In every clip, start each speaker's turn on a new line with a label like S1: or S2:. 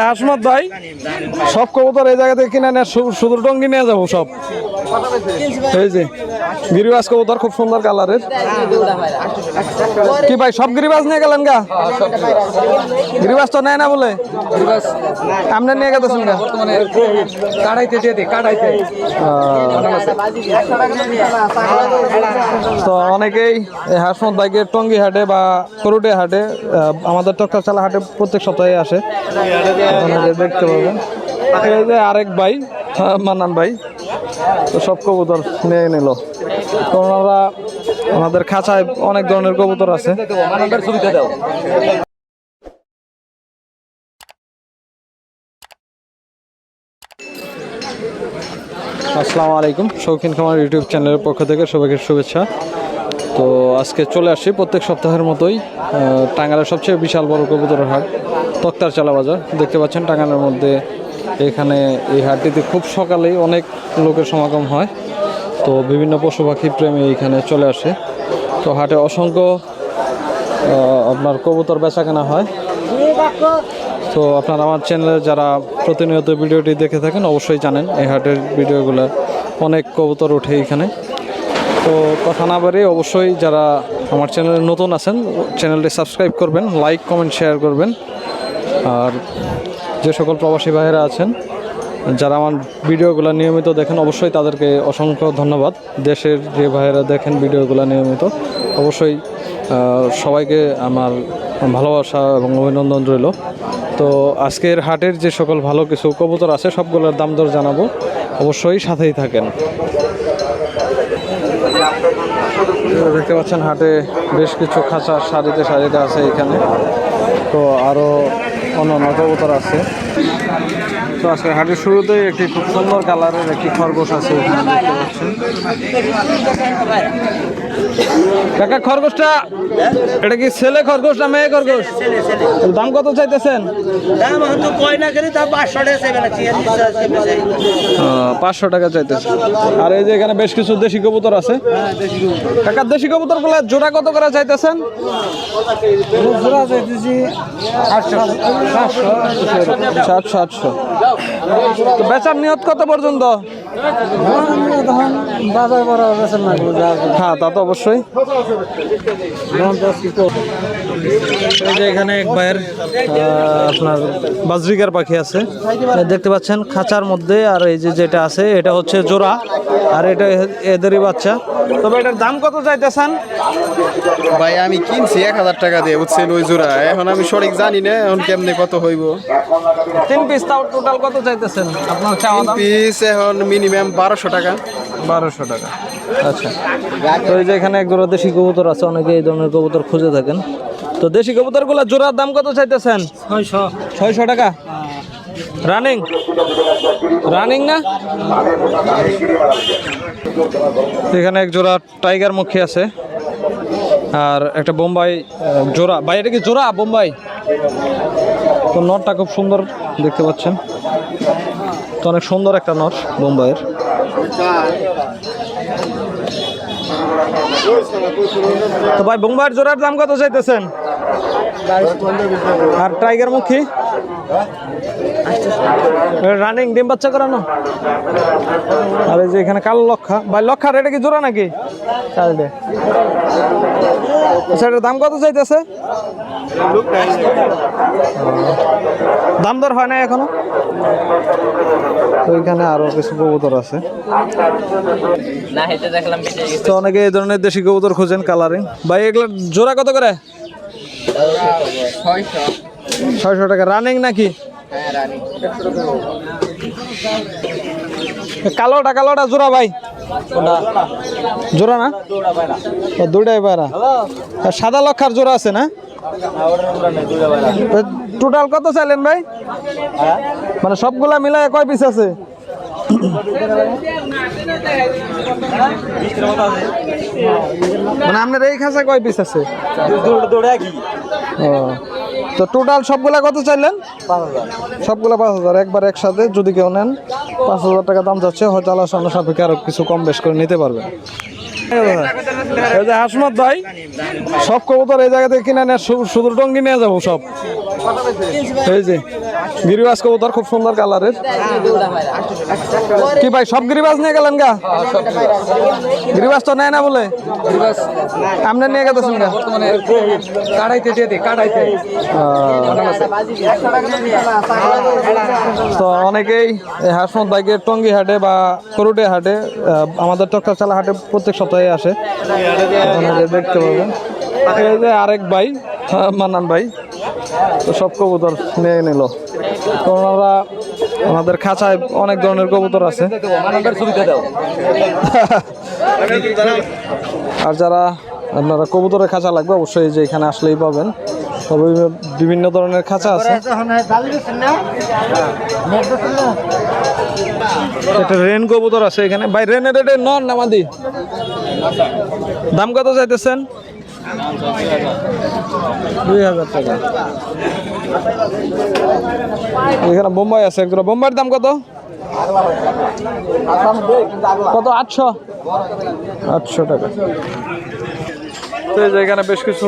S1: হাসমত ভাই সব কবুতর এই জায়গা থেকে কিনে নেয় সুদূর টঙ্গি নিয়ে যাব সব। এই যে গিরিবাজ কবুতর খুব সুন্দর কালারের। কি ভাই সব গিরিবাজ নিয়ে গেলেন গা? গিরিবাজ তো নেয় না বলে? আপনি নিয়ে গেছেন গা?
S2: দে
S1: তো অনেকেই হাসমত বাইকের টঙ্গি হাটে বা করুটে হাটে আমাদের টক্কারচালা হাটে প্রত্যেক সপ্তাহে আসে। দেখতে পাবেন। আরেক ভাই আহ, মান্নান ভাই। তো সব কবুতর নিয়ে নিল। তো ওনারা আমাদের খাঁচায় অনেক ধরনের কবুতর আছে। আসসালামু আলাইকুম, শৌখিন খামার ইউটিউব চ্যানেলের পক্ষ থেকে সবাইকে শুভেচ্ছা। তো আজকে চলে আসছি প্রত্যেক সপ্তাহের মতোই টাঙ্গালের সবচেয়ে বিশাল বড় কবুতরের হাট, তক্তার চালা বাজার দেখতে পাচ্ছেন টাঙ্গালের মধ্যে এখানে এই হাটটিতে খুব সকালেই অনেক লোকের সমাগম হয়। তো বিভিন্ন পশু পাখি প্রেমী এখানে চলে আসে। তো হাটে অসংখ্য আপনার কবুতর বেচা কেনা হয়। তো আপনারা আমার চ্যানেলে যারা প্রতিনিয়ত ভিডিওটি দেখে থাকেন, অবশ্যই জানেন এই হাটের ভিডিওগুলো অনেক কবুতর ওঠে এখানে। তো কথা না বাড়িয়ে অবশ্যই যারা আমার চ্যানেলে নতুন আছেন, চ্যানেলটি সাবস্ক্রাইব করবেন, লাইক, কমেন্ট, শেয়ার করবেন। আর যে সকল প্রবাসী ভাইয়েরা আছেন, যারা আমার ভিডিওগুলো নিয়মিত দেখেন, অবশ্যই তাদেরকে অসংখ্য ধন্যবাদ। দেশের যে ভাইয়েরা দেখেন ভিডিওগুলো নিয়মিত, অবশ্যই সবাইকে আমার ভালোবাসা এবং অভিনন্দন রইল। তো আজকের হাটের যে সকল ভালো কিছু কবুতর আছে, সবগুলোর দাম দর জানাব। অবশ্যই সাথেই থাকেন। দেখতে পাচ্ছেন হাটে বেশ কিছু খাঁচা সারিতে সারিতে আছে এখানে। তো আরও অন্যান্য কবুতর আছে। তো আজকে হাটের শুরুতেই একটি খুব সুন্দর কালারের একটি খরগোশ আছে কাকা খরগোশটা এটা কি ছেলে খরগোশ না মেয়ে খরগোশ? দাম কত চাইতেছেন?
S3: পাঁচশো টাকা
S1: পাঁচশো টাকা চাইতেছে। আর এই যে এখানে বেশ কিছু দেশি কবুতর আছে। কাকা দেশি কবুতরগুলো জোড়া কত করে চাইতেছেন?
S2: জোড়া যাইতেছি
S1: সাতশো আটশো। তো বেচার নিয়ত কত পর্যন্ত? হ্যাঁ তা তো অবশ্যই। যে এখানে এক ভাইয়ের আপনার বাজরিকার পাখি আছে। দেখতে পাচ্ছেন খাঁচার মধ্যে, আর এই যে যেটা আছে, এটা হচ্ছে জোড়া। আর এটা এ- এদেরই বাচ্চা। তবে এটার দাম কত চাইতেছেন?
S4: ভাই আমি কিনছি এক হাজার টাকা দিয়ে বুঝছেন ওই জোড়া। এখন আমি সঠিক জানি না এখন কেমনে কত হইব।
S1: তিন পিস তাও টোটাল কত চাইতেছেন? আপনার চাওয়া দাম?
S4: পিস এখন মিনিমাম বারোশো টাকা।
S1: বারোশো টাকা। আচ্ছা। তো এই যে এখানে এক জোড়া দেশি কবুতর আছে অনেকে এই ধরনের কবুতর খুঁজে থাকেন। তো দেশি কবুতরগুলো জোড়ার দাম কত চাইতেছেন?
S2: ছয়শো।
S1: ছয়শো টাকা? রানিং রানিং না? এখানে এক জোড়া টাইগার মুখী আছে। আর একটা বোম্বাই জোড়া। ভাই, এটা কি জোড়া? বোম্বাই? তো নটটা খুব সুন্দর দেখতে পাচ্ছেন। তো অনেক সুন্দর একটা নট বোম্বাইয়ের। তো ভাই, বোম্বাইয়ের জোড়ার দাম কত চাইতেছেন? আর টাইগার মুখী? রানিং ডিম বাচ্চা করানো? আর এই যে এখানে কালো লক্ষা। ভাই লক্ষার এটা কি জোড়া নাকি? কালডে আচ্ছা এটার দাম কত চাইতেছে? দাম দর হয় না এখনও? তো এখানে আরও কিছু কবুতর আছে। তো অনেকে এই ধরনের দেশি কবুতর খোঁজেন কালারিং ভাই এগুলো জোড়া কত করে?
S3: ছয়শো
S1: টাকা। রানিং নাকি?
S3: হ্যাঁ
S1: কালোটা কালোটা জোড়া ভাই। জোড়া না? দুটাই আর সাদা লক্ষার জোড়া আছে না? টোটাল কত চাইলেন ভাই? মানে সবগুলা মিলাই কয় পিস আছে? মানে আপনার এই খাঁচা কয় পিস আছে? তো টোটাল সবগুলা কত চাইলেন? সবগুলা পাঁচ হাজার একবার একসাথে যদি কেউ নেন পাঁচ হাজার টাকা দাম যাচ্ছে হয়তো আলোচনা সাপেক্ষে আরও কিছু কম বেশ করে নিতে পারবেন এই যে হাসমত ভাই সব কবুতর এই জায়গা থেকে কিনে শুধু টঙ্গি নিয়ে যাব সব। এই যে গিরিবাজ কবুতর খুব সুন্দর কালারের। কি ভাই সব গিরিবাজ নিয়ে গেলেন গা? গিরিবাজ তো নেয় না বলে? আপনি নিয়ে গেছেন গা?
S2: কাড়াইতে দিয়ে
S1: তো অনেকেই হাসমত বাইকের টঙ্গি হাটে বা করুটে হাটে আমাদের টক্কারচালা হাটে প্রত্যেক সপ্তাহে আসে। দেখতে পাবেন। এই যে আরেক ভাই আহ, মান্নান ভাই। তো সব কবুতর নিয়ে নিল। তো ওনারা ওনাদের খাঁচায় অনেক ধরনের কবুতর আছে। আর যারা আপনারা কবুতরের খাঁচা লাগবে, অবশ্যই যে এখানে আসলেই পাবেন। তবে বিভিন্ন ধরনের খাঁচা আছে। একটা রেন কবুতর আছে এখানে। ভাই, রেনের রেটে নন নামাদি দাম কত চাইতেছেন? দুই হাজার টাকা। এখানে বোম্বাই আছে একজোড়া। বোম্বাইয়ের দাম কত? কত আটশো? আটশো টাকা। তো এই যে এখানে বেশ কিছু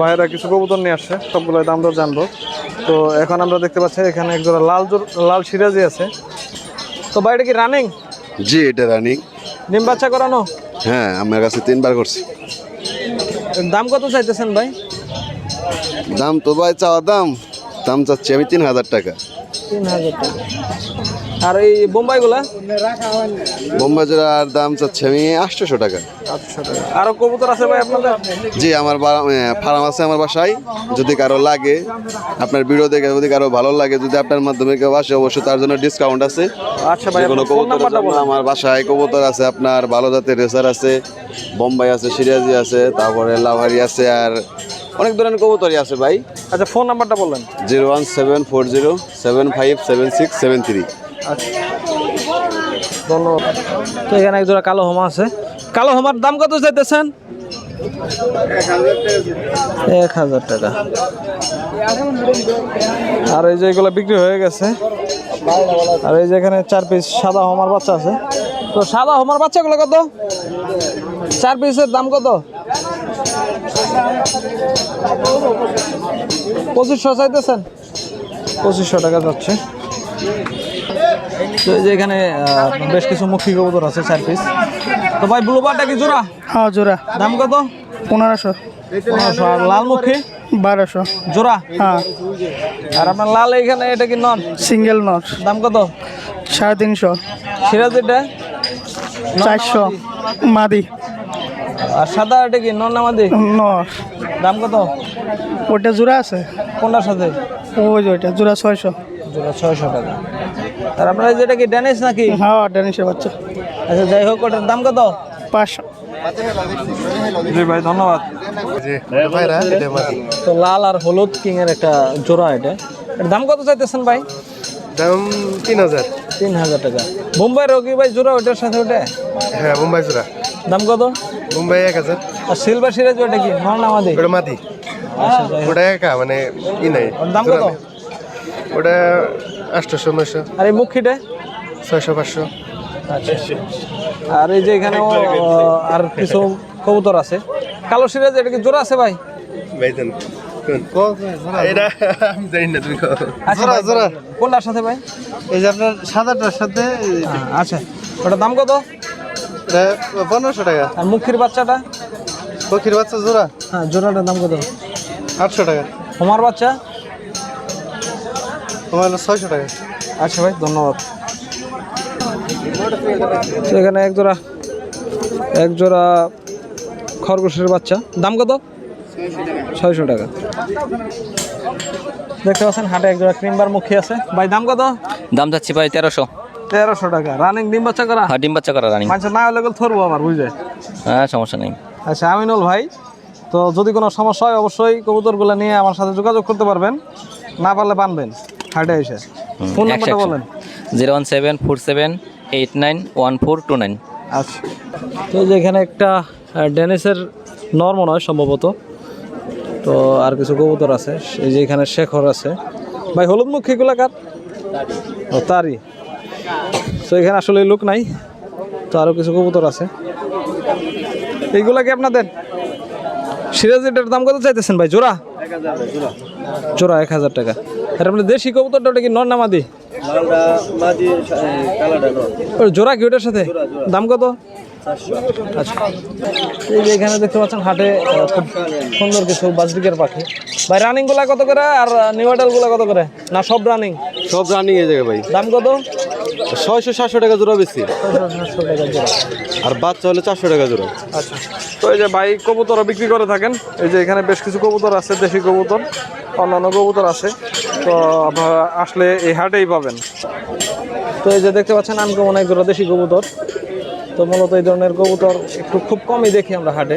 S1: ভাইয়েরা কিছু কবুতর নিয়ে আসছে সবগুলো দাম দর জানব। তো এখন আমরা দেখতে পাচ্ছি এখানে একজোড়া লাল জোর- লাল সিরাজি আছে। তো ভাই এটা কি রানিং
S5: জি এটা রানিং
S1: ডিম বাচ্চা করানো?
S5: হ্যাঁ আমার কাছে তিনবার করছি।
S1: দাম কত চাইতেছেন ভাই?
S5: দাম তো ভাই চাওয়া দাম দাম চাচ্ছি আমি তিন হাজার টাকা।
S1: তিন হাজার টাকা। আর এই বোম্বাইগুলা?
S5: বোম্বাই জোড়ার দাম চাচ্ছি আমি আটশোশো টাকা।
S1: আটশো টাকা। আরও কবুতর আছে ভাই আপনাদের?
S5: জি আমার ফার্ম আছে আমার বাসায়। যদি কারও লাগে আপনার ভিডিও দেখে যদি কারও ভালো লাগে যদি আপনার মাধ্যমে কেউ আসে অবশ্যই তার জন্য ডিসকাউন্ট আছে।
S1: আচ্ছা ভাই
S5: কোনো কবুতর আমার বাসায় কবুতর আছে আপনার ভালো জাতের রেসার আছে বোম্বাই আছে সিরাজি আছে তারপরে লাভারি আছে আর অনেক ধরনের কবুতরই আছে ভাই।
S1: আচ্ছা ফোন নাম্বারটা বললেন।
S5: Zero one seven four zero seven five seven six seven three.
S1: আচ্ছা ধন্যবাদ। তো এখানে একজোড়া কালো হোমা আছে। কালো হোমার দাম কত চাইতেছেন? এক হাজার টাকা। আর এই যে এগুলো বিক্রি হয়ে গেছে। আর এই যে এখানে চার পিস সাদা হোমার বাচ্চা আছে। তো সাদা হোমার বাচ্চাগুলো কত? চার পিসের দাম কত? পঁচিশশো চাইতেছেন? পঁচিশশো টাকা যাচ্ছে। তো এই যে এখানে বেশ কিছু মুখী কবুতর আছে চার পিস তো ভাই ব্লুবারটা কি জোড়া?
S2: হ্যাঁ জোড়া।
S1: দাম কত?
S2: পনেরোশো।
S1: পনেরোশো। আর লাল মুখী
S2: বারোশো।
S1: জোড়া?
S2: হ্যাঁ।
S1: আর আপনার লাল এখানে এটা কি নন?
S2: সিঙ্গেল নট
S1: দাম কত?
S2: সাড়ে তিনশো।
S1: সিরাজ এটা?
S2: চারশো। মাদি।
S1: আর সাদা এটা কি? নন নামাদি
S2: নট
S1: দাম কত?
S2: ওটা জোড়া আছে?
S1: কোনটার সাথে?
S2: ওই যে ওইটা জোড়া ছয়শো।
S1: জোড়া ছয়শো টাকা। আর আপনার যেটা কি ড্যানিশ নাকি?
S2: হ্যাঁ ড্যানিশের বাচ্চা।
S1: আচ্ছা যাই হোক ওটার দাম কত?
S2: পাঁচশো।
S1: জি ভাই ধন্যবাদ। তো লাল আর হলুদ কিং এর একটা জোড়া এটা। দাম কত চাইতেছেন ভাই?
S6: দাম তিন হাজার।
S1: তিন হাজার টাকা। মুম্বাই রকি ভাই জোড়া ওটার সাথে ওটা
S6: হ্যাঁ মুম্বাই জোড়া।
S1: দাম কত?
S6: মুম্বাই এক হাজার।
S1: আর সিলভার সিরাজ ওটা কি? নন আমাদের
S6: ওটা মাদি।
S1: আচ্ছা
S6: ওটা একা মানে ই নাই।
S1: দাম কত?
S6: ওটা আটশোশো নয়শো।
S1: আর এই মুখিটা?
S6: ছয়শো পাঁচশো।
S1: আচ্ছা আর এই যে এখানে আর কিছু কবুতর আছে। কালো সিরাজ এটা কি জোড়া আছে ভাই?
S6: ভাইজান এটা আমি জানি না তুমি কও।
S1: আচ্ছা জোড়া কোনটার সাথে ভাই?
S6: এই যে আপনার সাদাটার সাথে
S1: আচ্ছা ওটার দাম কত?
S6: পনেরোশো টাকা।
S1: আর মুখির বাচ্চাটা?
S6: বাচ্চা জোড়া?
S1: হ্যাঁ জোড়াটার দাম কত?
S6: আটশো টাকা।
S1: হোমার বাচ্চা?
S6: তোমার ছয়শো টাকা।
S1: আচ্ছা ভাই ধন্যবাদ। এখানে এক জোড়া এক জোড়া খরগোশের বাচ্চা। দাম কত? ছয়শো টাকা। দেখতে পাচ্ছেন হাটে এক জোড়া ক্রিমবার মুখী আছে। ভাই দাম কত?
S7: দাম যাচ্ছে ভাই তেরোশো।
S1: তেরোশো টাকা। রানিং ডিম বাচ্চা করা?
S7: আর ডিম বাচ্চা করা রানিং
S1: আচ্ছা না হলে থরবো আমার বুঝলে?
S7: হ্যাঁ সমস্যা নেই।
S1: আচ্ছা আমিনুল ভাই তো যদি কোনো সমস্যা হয় অবশ্যই কবুতরগুলো নিয়ে আমার সাথে যোগাযোগ করতে পারবেন। না পারলে বানবেন হাটে এসে। ফোন নাম্বারটা বলেন।
S7: Zero one seven four seven eight nine one four two nine.
S1: আচ্ছা। তো এই যে এখানে একটা ডেনিসের নর মনে হয় সম্ভবত। তো আর কিছু কবুতর আছে। এই যে এখানে শেখর আছে। ভাই হলুদ মুখ এগুলা কার? ও তারই। তো এখানে আসলে লোক নাই তো আরও কিছু কবুতর আছে। এইগুলা কি আপনাদের? সিরাজিটার দাম কত চাইতেছেন ভাই? জোড়া? জোড়া এক হাজার টাকা। আর আপনার দেশি কবুতরটা ওটা কি নর নামাদি ওই জোড়া কি ওটার সাথে? দাম কত? আচ্ছা। এই যে এখানে দেখতে পাচ্ছেন হাটে খুব সুন্দর কিছু বাজরিকের পাখি। ভাই রানিংগুলা কত করে? আর নিউ গুলা কত করে? না সব রানিং
S4: সব রানিং এ জায়গা ভাই।
S1: দাম কত?
S4: ছয়শো সাতশো টাকা জোড়া বেশি? আর বাচ্চা হলে চারশো টাকা জোড়া।
S1: আচ্ছা তো এই যে ভাই কবুতর বিক্রি করে থাকেন। এই যে এখানে বেশ কিছু কবুতর আছে দেশি কবুতর অন্যান্য কবুতর আছে। তো আপনারা আসলে এই হাটেই পাবেন। তো এই যে দেখতে পাচ্ছেন আনকমন এক জোড়া দেশি কবুতর। তো মূলত এই ধরনের কবুতর একটু খুব কমই দেখি আমরা হাটে।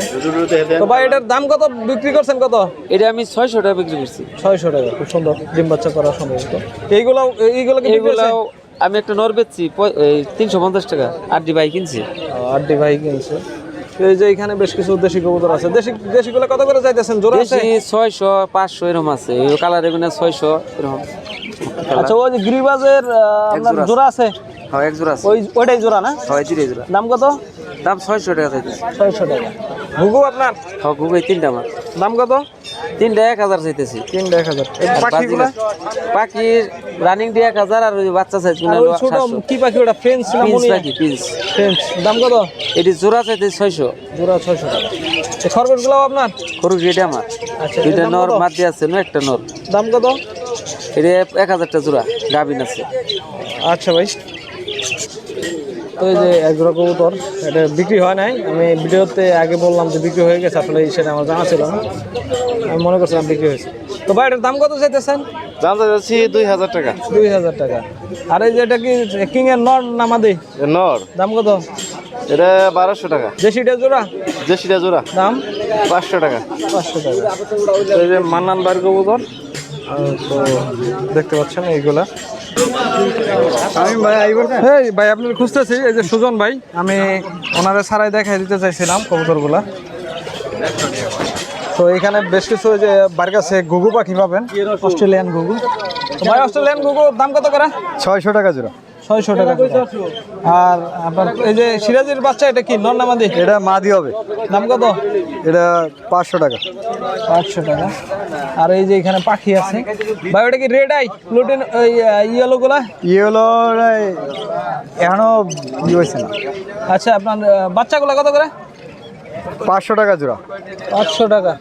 S1: তো ভাই এটার দাম কত? বিক্রি করছেন কত?
S7: এটা আমি ছয়শো টাকা বিক্রি করছি।
S1: ছয়শো টাকা খুব সুন্দর। ডিম বাচ্চা করা সম্ভবত। এইগুলো এইগুলো
S7: এইগুলো
S1: হয়েছে?
S7: আমি একটা নর বেচছি তিনশো পঞ্চাশ টাকা আটটি ভাই কিনছি।
S1: আড্ডি ভাই কিনছে। এই যে এখানে বেশ কিছু দেশি কবুতর আছে। দেশি দেশিগুলো কত করে চাইতেছেন? জোড়া আছে?
S7: ছয়শো পাঁচশো এরকম আছে। কালার এগুলো ছয়শো এরকম
S1: আচ্ছা ওই যে গিরিবাজের
S7: জোড়া আছে।
S1: জোড়া আছে?
S7: হয় এক জোড়া আছে।
S1: ওই ওইটাই জোড়া না?
S7: হয় জোড়া।
S1: দাম কত?
S7: দাম ছয়শো টাকা চাইতেছে।
S1: ছয়শো টাকা। ঘুঘু আপনার?
S7: হয় গুগল তিনটা আমার।
S1: দাম কত?
S7: তিনটা এক হাজার চাইতেছি।
S1: তিনটা এক হাজার। এই পাখিগুলা?
S7: পাখির রানিং দিয়ে এক হাজার আর ওই বাচ্চা সাইজ
S1: ছোট কি পাখি ওটা? ফ্রেঞ্চ না
S7: পিন্স পাখি পিন্স
S1: ফ্রেঞ্চ। দাম কত?
S7: এটি জোড়া চাইতে ছয়শো।
S1: জোড়া ছয়শো টাকা। খরগোশগুলো আপনার?
S7: করুক এটা আমার।
S1: আচ্ছা,
S7: দুইটা নর? মাটি আছে না একটা নর।
S1: দাম কত?
S7: এটা এক হাজারটা জোড়া গাবিন আছে।
S1: আচ্ছা ভাই। তো এই যে এক জোড়া কবুতর এটা বিক্রি হয় নাই। আমি ভিডিওতে আগে বললাম যে বিক্রি হয়ে গেছে আসলে সেটা আমার জানা ছিল না। আমি মনে করছিলাম বিক্রি হয়েছে। তো ভাই এটার দাম কত চাইতেছেন?
S4: জানতে যাচ্ছি দুই হাজার টাকা।
S1: দুই হাজার টাকা। আর এই যে এটা কি কিং এর নর নামাদি
S4: নর।
S1: দাম কত?
S4: এটা বারোশো টাকা।
S1: দেশিটা জোড়া?
S4: দেশিটা জোড়া।
S1: দাম?
S4: পাঁচশো টাকা।
S1: পাঁচশো টাকা। এই যে মান্নান বার কবুতর। তো দেখতে পাচ্ছেন এইগুলা।
S2: আইবার
S1: ভাই আপনার খুঁজতেছি। এই যে সুজন ভাই আমি ওনারা সারাই দেখাই দিতে চাইছিলাম কবুতরগুলা। তো এখানে বেশ কিছু যে বাড়ির কাছে ঘুঘু পাখি পাবেন অস্ট্রেলিয়ান ঘুঘু। ভাই অস্ট্রেলিয়ান ঘুঘু দাম কত করে?
S2: ছয়শো টাকা জোড়া।
S1: ছয়শো টাকা। আর আপনার এই যে সিরাজের বাচ্চা এটা কি? নর নামাদি
S2: এটা মাদি হবে।
S1: দাম কত?
S2: এটা পাঁচশো টাকা।
S1: পাঁচশো টাকা। আর এই যে এখানে পাখি আছে। ভাই ওটা কি রেড আই প্লুটিন ওই ইয়েলো গুলা?
S2: ইয়েলো এখনও ই হয়েছে না।
S1: আচ্ছা আপনার বাচ্চাগুলা কত করে?
S2: পাঁচশো টাকা জোড়া।
S1: পাঁচশো টাকা।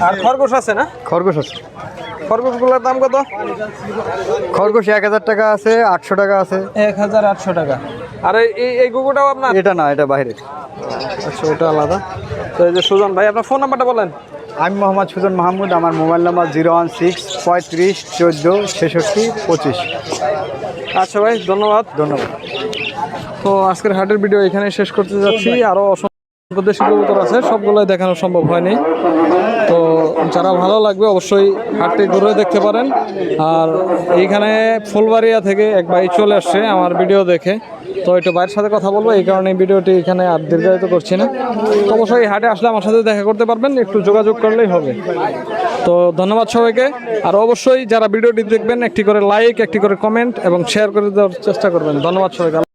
S1: আর খরগোশ আছে না?
S2: খরগোশ আছে।
S1: খরগোশগুলোর দাম কত?
S2: খরগোশ এক হাজার টাকা আছে আটশো টাকা আছে।
S1: এক হাজার আটশো টাকা। আর এই- এই গুগুটাও আপনার?
S2: এটা না এটা বাইরে।
S1: আচ্ছা ওটা আলাদা। তো এই যে সুজন ভাই আপনার ফোন নাম্বারটা বলেন।
S2: আমি মোহাম্মদ সুজন মাহমুদ আমার mobile number zero one six পঁয়ত্রিশ চোদ্দ ছেষট্টি পঁচিশ।
S1: আচ্ছা ভাই ধন্যবাদ।
S2: ধন্যবাদ।
S1: তো আজকের হাটের ভিডিও এখানে শেষ করতে যাচ্ছি। আরও অসংখ্য কবুতর আছে, সবগুলোই দেখানো সম্ভব হয়নি। তো যারা ভালো লাগবে অবশ্যই হাটটি ঘুরে দেখতে পারেন। আর এইখানে ফুলবাড়িয়া থেকে এক ভাই চলে আসছে আমার ভিডিও দেখে। তো একটু বাইরের সাথে কথা বলব, এই কারণে ভিডিওটি এখানে আর দীর্ঘায়িত করছি না। অবশ্যই হাটে আসলে আমার সাথে দেখা করতে পারবেন, একটু যোগাযোগ করলেই হবে। তো ধন্যবাদ সবাইকে। আর অবশ্যই যারা ভিডিওটি দেখবেন, একটি করে লাইক একটি করে কমেন্ট এবং শেয়ার করে দেওয়ার চেষ্টা করবেন। ধন্যবাদ সবাইকে।